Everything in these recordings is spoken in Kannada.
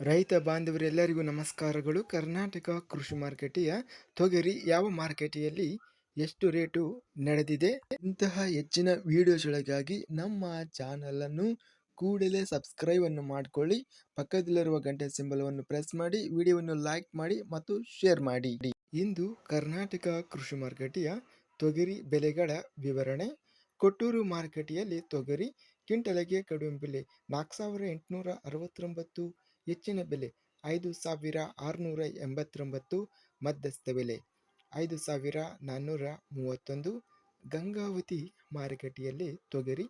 ರೈತ ಬಾಂಧವರೆಲ್ಲರಿಗೂ ನಮಸ್ಕಾರಗಳು. ಕರ್ನಾಟಕ ಕೃಷಿ ಮಾರುಕಟ್ಟೆಯ ತೊಗರಿ ಯಾವ ಮಾರುಕಟ್ಟೆಯಲ್ಲಿ ಎಷ್ಟು ರೇಟು ನಡೆದಿದೆ? ಇಂತಹ ಹೆಚ್ಚಿನ ವಿಡಿಯೋಸ್ಗಳಿಗಾಗಿ ನಮ್ಮ ಚಾನಲನ್ನು ಕೂಡಲೇ ಸಬ್ಸ್ಕ್ರೈಬ್ ಅನ್ನು ಮಾಡಿಕೊಳ್ಳಿ. ಪಕ್ಕದಲ್ಲಿರುವ ಗಂಟೆ ಸಿಂಬಲವನ್ನು ಪ್ರೆಸ್ ಮಾಡಿ, ವಿಡಿಯೋವನ್ನು ಲೈಕ್ ಮಾಡಿ ಮತ್ತು ಶೇರ್ ಮಾಡಿ. ಇಂದು ಕರ್ನಾಟಕ ಕೃಷಿ ಮಾರುಕಟ್ಟೆಯ ತೊಗರಿ ಬೆಲೆಗಳ ವಿವರಣೆ. ಕೊಟ್ಟೂರು ಮಾರುಕಟ್ಟೆಯಲ್ಲಿ ತೊಗರಿ ಕ್ವಿಂಟಲಗೆ ಕಡಿಮೆ ಬೆಲೆ ನಾಲ್ಕು ಸಾವಿರ ಎಂಟುನೂರ ಅರವತ್ತೊಂಬತ್ತು ಹೆಚ್ಚಿನ ಬೆಲೆ ಐದು ಸಾವಿರ ಆರುನೂರ ಎಂಬತ್ತೊಂಬತ್ತು ಮಧ್ಯಸ್ಥ ಬೆಲೆ ಐದು ಸಾವಿರ ನಾನ್ನೂರ ಮೂವತ್ತೊಂದು ಗಂಗಾವತಿ ಮಾರುಕಟ್ಟೆಯಲ್ಲಿ ತೊಗರಿ,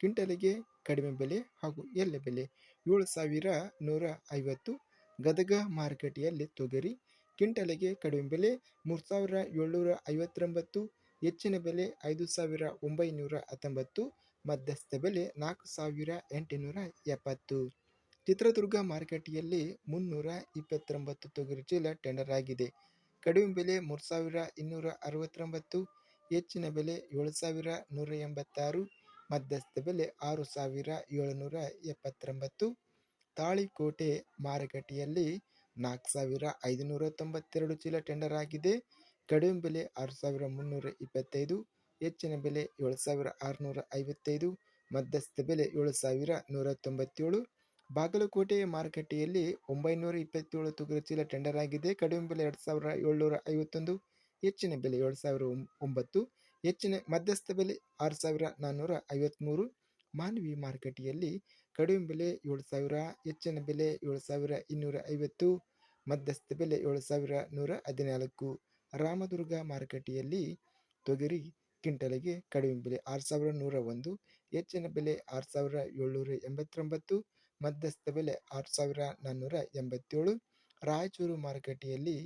ಕ್ವಿಂಟಲಿಗೆ ಕಡಿಮೆ ಬೆಲೆ ಹಾಗೂ ಎಲೆ ಬೆಲೆ ಏಳು ಸಾವಿರ ನೂರ ಐವತ್ತು ಗದಗ ಮಾರುಕಟ್ಟೆಯಲ್ಲಿ ತೊಗರಿ, ಕ್ವಿಂಟಲಿಗೆ ಕಡಿಮೆ ಬೆಲೆ ಮೂರು ಸಾವಿರ ಏಳ್ನೂರ ಐವತ್ತೊಂಬತ್ತು ಹೆಚ್ಚಿನ ಬೆಲೆ ಐದು ಸಾವಿರ ಒಂಬೈನೂರ ಹತ್ತೊಂಬತ್ತು ಮಧ್ಯಸ್ಥ ಬೆಲೆ ನಾಲ್ಕು ಸಾವಿರ ಎಂಟುನೂರ ಎಪ್ಪತ್ತು. ಚಿತ್ರದುರ್ಗ ಮಾರುಕಟ್ಟೆಯಲ್ಲಿ ಮುನ್ನೂರ ಇಪ್ಪತ್ತೊಂಬತ್ತು ತೊಗರಿ ಚೀಲ ಟೆಂಡರ್ ಆಗಿದೆ. ಕಡಿಮೆ ಬೆಲೆ ಮೂರು ಸಾವಿರ ಇನ್ನೂರ ಅರವತ್ತೊಂಬತ್ತು ಹೆಚ್ಚಿನ ಬೆಲೆ ಏಳು ಸಾವಿರ ನೂರ ಎಂಬತ್ತಾರು ಮಧ್ಯಸ್ಥ ಬೆಲೆ ಆರು ಸಾವಿರ ಏಳುನೂರ ಎಪ್ಪತ್ತೊಂಬತ್ತು ತಾಳಿಕೋಟೆ ಮಾರುಕಟ್ಟೆಯಲ್ಲಿ ನಾಲ್ಕು ಸಾವಿರ ಐದುನೂರ ತೊಂಬತ್ತೆರಡು ಚೀಲ ಟೆಂಡರ್ ಆಗಿದೆ. ಕಡಿಮೆ ಬೆಲೆ ಆರು ಸಾವಿರ ಮುನ್ನೂರ ಇಪ್ಪತ್ತೈದು ಹೆಚ್ಚಿನ ಬೆಲೆ ಏಳು ಸಾವಿರ ಆರುನೂರ ಐವತ್ತೈದು ಮಧ್ಯಸ್ಥ ಬೆಲೆ ಏಳು ಸಾವಿರ ನೂರ ತೊಂಬತ್ತೇಳು ಬಾಗಲಕೋಟೆ ಮಾರುಕಟ್ಟೆಯಲ್ಲಿ ಒಂಬೈನೂರ ಇಪ್ಪತ್ತೇಳು ತೊಗರಿ ಚೀಲ ಟೆಂಡರ್ ಆಗಿದೆ. ಕಡಿಮೆ ಬೆಲೆ ಎರಡು ಸಾವಿರ ಏಳ್ನೂರ ಐವತ್ತೊಂದು, ಹೆಚ್ಚಿನ ಬೆಲೆ ಏಳು ಸಾವಿರ ಒಂಬತ್ತು, ಹೆಚ್ಚಿನ ಮಧ್ಯಸ್ಥ ಬೆಲೆ ಆರು ಸಾವಿರ ನಾನ್ನೂರ ಐವತ್ತ್ಮೂರು ಮಾನವಿ ಮಾರುಕಟ್ಟೆಯಲ್ಲಿ ಕಡಿಮೆ ಬೆಲೆ ಏಳು ಸಾವಿರ, ಹೆಚ್ಚಿನ ಬೆಲೆ ಏಳು ಸಾವಿರ ಇನ್ನೂರ ಐವತ್ತು, ಮಧ್ಯಸ್ಥ ಬೆಲೆ ಏಳು ಸಾವಿರ ನೂರ ಹದಿನಾಲ್ಕು. ರಾಮದುರ್ಗ ಮಾರುಕಟ್ಟೆಯಲ್ಲಿ ತೊಗರಿ ಕ್ವಿಂಟಲಿಗೆ ಕಡಿಮೆ ಬೆಲೆ ಆರು ಸಾವಿರ ನೂರ ಒಂದು, ಹೆಚ್ಚಿನ ಬೆಲೆ ಆರು ಸಾವಿರ ಏಳ್ನೂರ ಎಂಬತ್ತೊಂಬತ್ತು. ಮಧ್ಯಸ್ಥ ಬೆಲೆ ಆರು ಸಾವಿರ ನಾನ್ನೂರ ಎಂಬತ್ತೇಳು, ರಾಯಚೂರು ಮಾರುಕಟ್ಟೆಯಲ್ಲಿ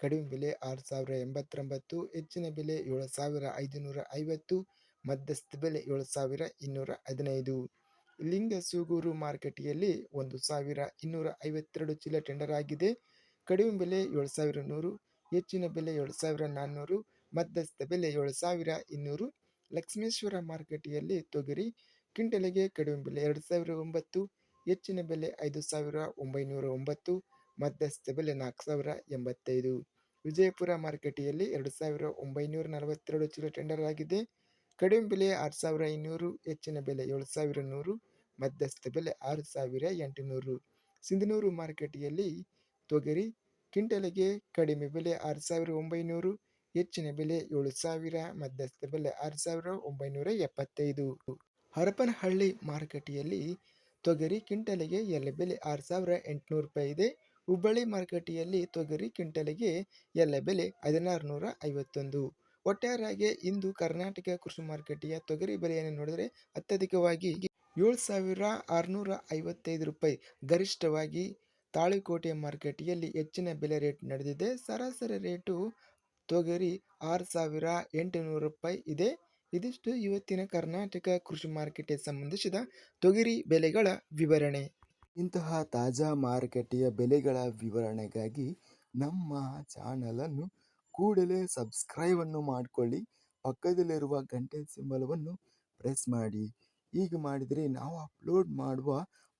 ಕಡಿಮೆ ಬೆಲೆ ಆರು ಸಾವಿರ ಎಂಬತ್ತೊಂಬತ್ತು, ಹೆಚ್ಚಿನ ಬೆಲೆ ಏಳು ಸಾವಿರ ಐದುನೂರ ಐವತ್ತು, ಮಧ್ಯಸ್ಥ ಬೆಲೆ ಏಳು ಸಾವಿರ ಇನ್ನೂರ ಹದಿನೈದು. ಲಿಂಗಸೂಗೂರು ಮಾರುಕಟ್ಟೆಯಲ್ಲಿ ಒಂದು ಸಾವಿರ ಇನ್ನೂರ ಐವತ್ತೆರಡು ಚೀಲ ಟೆಂಡರ್ ಆಗಿದೆ. ಕಡಿಮೆ ಬೆಲೆ ಏಳು ಸಾವಿರ ನೂರು, ಹೆಚ್ಚಿನ ಬೆಲೆ ಏಳು ಸಾವಿರ ನಾನ್ನೂರು ಮಧ್ಯಸ್ಥ ಬೆಲೆ ಏಳು ಸಾವಿರ ಇನ್ನೂರು. ಲಕ್ಷ್ಮೇಶ್ವರ ಮಾರುಕಟ್ಟೆಯಲ್ಲಿ ತೊಗರಿ, ಕ್ವಿಂಟಲಿಗೆ ಕಡಿಮೆ ಬೆಲೆ ಎರಡು ಸಾವಿರ ಒಂಬತ್ತು ಹೆಚ್ಚಿನ ಬೆಲೆ ಐದು ಸಾವಿರ, ಒಂಬೈನೂರ ಒಂಬತ್ತು, ಮಧ್ಯಸ್ಥ ಬೆಲೆ ನಾಲ್ಕು ಸಾವಿರ, ಎಂಬತ್ತೈದು. ವಿಜಯಪುರ ಮಾರುಕಟ್ಟೆಯಲ್ಲಿ ಎರಡು ಸಾವಿರ, ಒಂಬೈನೂರ ನಲವತ್ತೆರಡು ಚೀಲ ಟೆಂಡರ್ ಆಗಿದೆ. ಕಡಿಮೆ ಬೆಲೆ ಆರು ಸಾವಿರ ಇನ್ನೂರು ಹೆಚ್ಚಿನ ಬೆಲೆ ಏಳು ಸಾವಿರ ನೂರು, ಮಧ್ಯಸ್ಥ ಬೆಲೆ ಆರು ಸಾವಿರ ಎಂಟುನೂರು. ಸಿಂಧನೂರು ಮಾರುಕಟ್ಟೆಯಲ್ಲಿ ತೊಗರಿ ಕ್ವಿಂಟಲಿಗೆ ಕಡಿಮೆ ಬೆಲೆ ಆರು ಸಾವಿರ ಒಂಬೈನೂರು, ಹೆಚ್ಚಿನ ಬೆಲೆ ಏಳು ಸಾವಿರ, ಮಧ್ಯಸ್ಥ ಬೆಲೆ ಆರು ಸಾವಿರ ಒಂಬೈನೂರ ಎಪ್ಪತ್ತೈದು. ಹರಪನಹಳ್ಳಿ ಮಾರುಕಟ್ಟೆಯಲ್ಲಿ ತೊಗರಿ ಕ್ವಿಂಟಲಿಗೆ ಎಲೆ ಬೆಲೆ ಆರು ಸಾವಿರ ಎಂಟುನೂರು ರೂಪಾಯಿ ಇದೆ? ಹುಬ್ಬಳ್ಳಿ ಮಾರುಕಟ್ಟೆಯಲ್ಲಿ ತೊಗರಿ ಕ್ವಿಂಟಲಿಗೆ ಎಲೆ ಬೆಲೆ ಹದಿನಾರು ನೂರ ಐವತ್ತೊಂದು ಒಟ್ಟಾರೆಯಾಗಿ ಇಂದು ಕರ್ನಾಟಕ ಕೃಷಿ ಮಾರುಕಟ್ಟೆಯ ತೊಗರಿ ಬೆಲೆಯನ್ನು ನೋಡಿದರೆ ಅತ್ಯಧಿಕವಾಗಿ ಏಳು ಸಾವಿರ ಆರುನೂರ ಐವತ್ತೈದು ರೂಪಾಯಿ. ಗರಿಷ್ಠವಾಗಿ ತಾಳಿಕೋಟೆ ಮಾರುಕಟ್ಟೆಯಲ್ಲಿ ಹೆಚ್ಚಿನ ಬೆಲೆ ರೇಟ್ ನಡೆದಿದೆ. ಸರಾಸರಿ ರೇಟು ತೊಗರಿ ಆರು ಸಾವಿರ ಎಂಟುನೂರು ರೂಪಾಯಿ ಇದೆ. ಇದಿಷ್ಟು ಇವತ್ತಿನ ಕರ್ನಾಟಕ ಕೃಷಿ ಮಾರುಕಟ್ಟೆ ಸಂಬಂಧಿಸಿದ ತೊಗರಿ ಬೆಲೆಗಳ ವಿವರಣೆ. ಇಂತಹ ತಾಜಾ ಮಾರುಕಟ್ಟೆಯ ಬೆಲೆಗಳ ವಿವರಣೆಗಾಗಿ ನಮ್ಮ ಚಾನಲನ್ನು ಕೂಡಲೇ ಸಬ್ಸ್ಕ್ರೈಬನ್ನು ಮಾಡಿಕೊಳ್ಳಿ. ಪಕ್ಕದಲ್ಲಿರುವ ಗಂಟೆ ಸಿಂಬಲವನ್ನು ಪ್ರೆಸ್ ಮಾಡಿ. ಹೀಗೆ ಮಾಡಿದರೆ ನಾವು ಅಪ್ಲೋಡ್ ಮಾಡುವ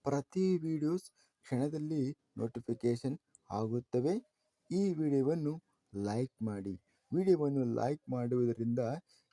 ಪ್ರತಿ ವಿಡಿಯೋಸ್ ಕ್ಷಣದಲ್ಲಿ ನೋಟಿಫಿಕೇಷನ್ ಆಗುತ್ತವೆ. ಈ ವಿಡಿಯೋವನ್ನು ಲೈಕ್ ಮಾಡಿ. ವಿಡಿಯೋವನ್ನು ಲೈಕ್ ಮಾಡುವುದರಿಂದ